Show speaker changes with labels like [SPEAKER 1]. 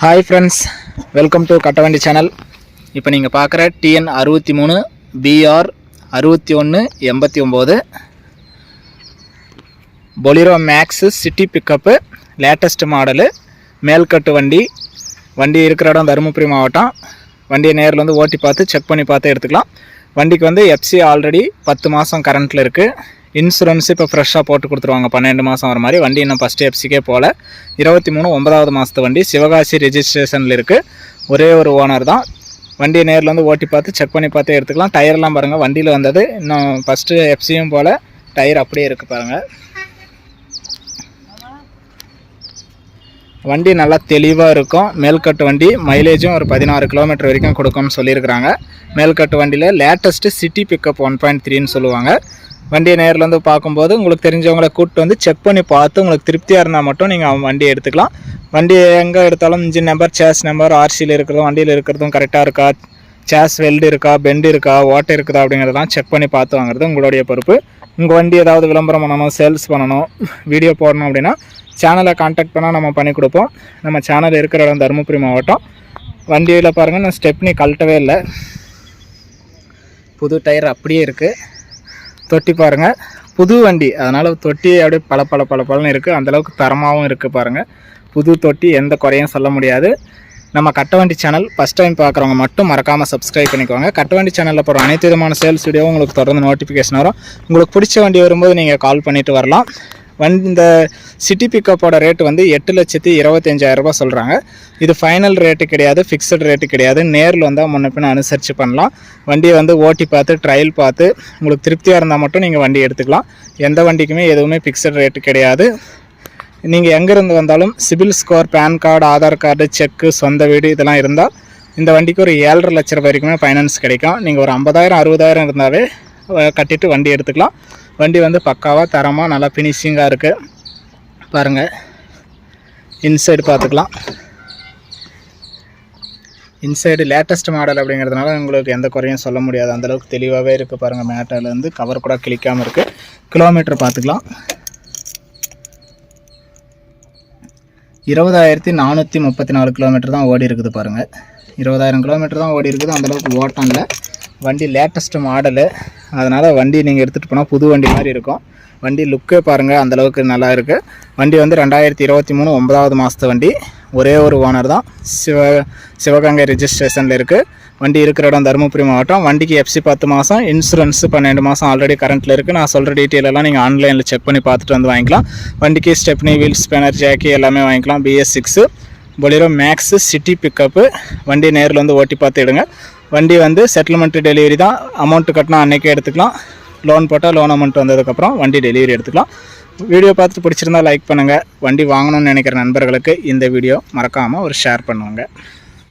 [SPEAKER 1] Hi friends welcome to Kattavandi channel இப்போ நீங்கள் பார்க்குற டிஎன் அறுபத்தி மூணு பிஆர் அறுபத்தி ஒன்று எண்பத்தி ஒம்பது. Bolero Maxx city pickup latest model மேல்கட்டு வண்டி. வண்டி இருக்கிற இடம் தருமபுரி மாவட்டம். வண்டியை நேரில் வந்து ஓட்டி பார்த்து செக் பண்ணி பார்த்து எடுத்துக்கலாம். வண்டிக்கு வந்து எஃப்சி ஆல்ரெடி பத்து மாதம் கரண்ட்டில் இருக்குது இன்சூரன்ஸ் இப்போ ஃப்ரெஷ்ஷாக போட்டு கொடுத்துருவாங்க. பன்னெண்டு மாதம் வர மாதிரி. வண்டி இன்னும் ஃபஸ்ட் எஃப்சிக்கே போகல இருபத்தி மூணு ஒன்பதாவது மாதத்து வண்டி. சிவகாசி ரெஜிஸ்ட்ரேஷனில் இருக்குது ஒரே ஒரு ஓனர் தான். வண்டியை நேரில் வந்து ஓட்டி பார்த்து செக் பண்ணி பார்த்து எடுத்துக்கலாம். டயர்லாம் பாருங்கள் வண்டியில் வந்தது. இன்னும் ஃபஸ்ட்டு எஃப்சியும் போல். டயர் அப்படியே இருக்குது பாருங்கள் வண்டி நல்லா தெளிவாக இருக்கும். மேல்கட்டு வண்டி. மைலேஜும் ஒரு பதினாறு கிலோமீட்டர் வரைக்கும் கொடுக்கும்னு சொல்லியிருக்கிறாங்க. மேல்கட்டு வண்டியில் latest city pickup one point த்ரீன்னு சொல்லுவாங்க. வண்டியை நேரில் வந்து பார்க்கும்போது உங்களுக்கு தெரிஞ்சவங்களை கூப்பிட்டு வந்து செக் பண்ணி பார்த்து உங்களுக்கு திருப்தியாக இருந்தால் மட்டும் நீங்கள் வண்டியை எடுத்துக்கலாம். வண்டி எங்கே எடுத்தாலும் இன்ஜின் நம்பர் சேஸ் நம்பர் ஆர்சியில் இருக்கிறதும் வண்டியில் இருக்கிறதும் கரெக்டாக இருக்கா? சேஸ் வெல்டு இருக்கா? பெண்டு இருக்கா? ஓட்டை இருக்குதா? அப்படிங்கிறதெல்லாம் செக் பண்ணி பார்த்து வாங்குறது உங்களுடைய பொறுப்பு. உங்கள் வண்டி ஏதாவது விளம்பரம் பண்ணணும் சேல்ஸ் பண்ணணும் வீடியோ போடணும் அப்படின்னா சேனலை காண்டாக்ட் பண்ணால் நம்ம பண்ணி கொடுப்போம். நம்ம சேனல் இருக்கிற இடம் தருமபுரி மாவட்டம். வண்டியில் பாருங்கள் நான் ஸ்டெப்னி கழட்டவே இல்லை. புது டயர் அப்படியே இருக்குது தொட்டி பாருங்கள் புது வண்டி. அதனால் தொட்டி அப்படியே பல பல பல பலன்னு இருக்குது அந்தளவுக்கு தரமாகவும் இருக்குது பாருங்கள் புது தொட்டி எந்த குறையும் சொல்ல முடியாது. நம்ம கட்டவண்டி சேனல் ஃபஸ்ட் டைம் பார்க்குறவங்க மட்டும் மறக்காமல் சப்ஸ்கிரைப் பண்ணிக்கோங்க. கட்டவண்டி சேனலில் போகிற அனைத்து விதமான சேல்ஸ் வீடியோவும் உங்களுக்கு தொடர்ந்து நோட்டிஃபிகேஷன் வரும். உங்களுக்கு பிடிச்ச வண்டி வரும்போது நீங்கள் கால் பண்ணிவிட்டு வரலாம். வண்டி இந்த சிட்டி பிக்கப்போட ரேட் வந்து எட்டு லட்சத்தி இருபத்தஞ்சாயிரம் ரூபாய் சொல்கிறாங்க இது ஃபைனல் ரேட்டு கிடையாது ஃபிக்ஸட் ரேட்டு கிடையாது. நேரில் வந்தால் முன்ன பின்ன அனுசரித்து பண்ணலாம். வண்டியை வந்து ஓட்டி பார்த்து ட்ரையல் பார்த்து உங்களுக்கு திருப்தியாக இருந்தால் மட்டும் நீங்கள் வண்டி எடுத்துக்கலாம். எந்த வண்டிக்குமே எதுவுமே ஃபிக்ஸட் ரேட்டு கிடையாது. நீங்கள் எங்கேருந்து வந்தாலும் CIBIL score PAN card Aadhaar card cheque சொந்த வீடு இதெல்லாம் இருந்தால் இந்த வண்டிக்கு ஒரு ஏழரை லட்ச ரூபாய் வரைக்குமே ஃபைனான்ஸ் கிடைக்கும். நீங்கள் ஒரு ஐம்பதாயிரம் அறுபதாயிரம் இருந்தாவே கட்டிட்டு வண்டி எடுத்துக்கலாம். வண்டி வந்து பக்காவாக தரமாக நல்லா ஃபினிஷிங்காக இருக்குது பாருங்கள் இன்சைடு பார்த்துக்கலாம். இன்சைடு லேட்டஸ்ட் மாடல் அப்படிங்கிறதுனால உங்களுக்கு எந்த குறையும் சொல்ல முடியாது. அந்தளவுக்கு தெளிவாகவே இருக்குது பாருங்கள் மேட்டிலேருந்து கவர் கூட கிளிக்காமல் இருக்குது கிலோமீட்டர் பார்த்துக்கலாம். இருபதாயிரத்தி நானூற்றி முப்பத்தி நாலு கிலோமீட்டர் தான் ஓடி இருக்குது பாருங்கள் இருபதாயிரம் கிலோமீட்டர் தான் ஓடி இருக்குது. அந்தளவுக்கு ஓட்டம் இல்லை. வண்டி லேட்டஸ்ட் மாடலு அதனால் வண்டி நீங்கள் எடுத்துகிட்டு போனால் புது வண்டி மாதிரி இருக்கும். வண்டி லுக்கே பாருங்கள் அந்தளவுக்கு நல்லா இருக்குது வண்டி வந்து ரெண்டாயிரத்தி இருபத்தி மூணு ஒன்பதாவது மாதத்து வண்டி. ஒரே ஒரு ஓனர் தான். சிவ சிவகங்கை ரெஜிஸ்ட்ரேஷனில் இருக்குது வண்டி இருக்கிற இடம் தருமபுரி மாவட்டம். வண்டிக்கு எஃப்சி பத்து மாதம் இன்சூரன்ஸ் பன்னெண்டு மாதம் ஆல்ரெடி கரண்ட்டில் இருக்குது நான் சொல்கிற டீட்டெயில் எல்லாம் நீங்கள் ஆன்லைனில் செக் பண்ணி பார்த்துட்டு வந்து வாங்கிக்கலாம். வண்டிக்கு ஸ்டெப்னி வீல்ஸ் பேனர் ஜாக்கி எல்லாமே வாங்கிக்கலாம். BS six Bolero Maxx city pickup வண்டி நேரில் வந்து ஓட்டி பார்த்துடுங்க வண்டி வந்து செட்டில்மெண்ட் டெலிவரி தான். அமௌண்ட்டு கட்டினா அன்றைக்கே எடுத்துக்கலாம். லோன் போட்டால் லோன் அமௌண்ட் வந்ததுக்கப்புறம் வண்டி டெலிவரி எடுத்துக்கலாம். வீடியோ பார்த்துட்டு பிடிச்சிருந்தா லைக் பண்ணுங்கள் வண்டி வாங்கணும்னு நினைக்கிற நண்பர்களுக்கு இந்த வீடியோ மறக்காமல் ஒரு ஷேர் பண்ணுவாங்க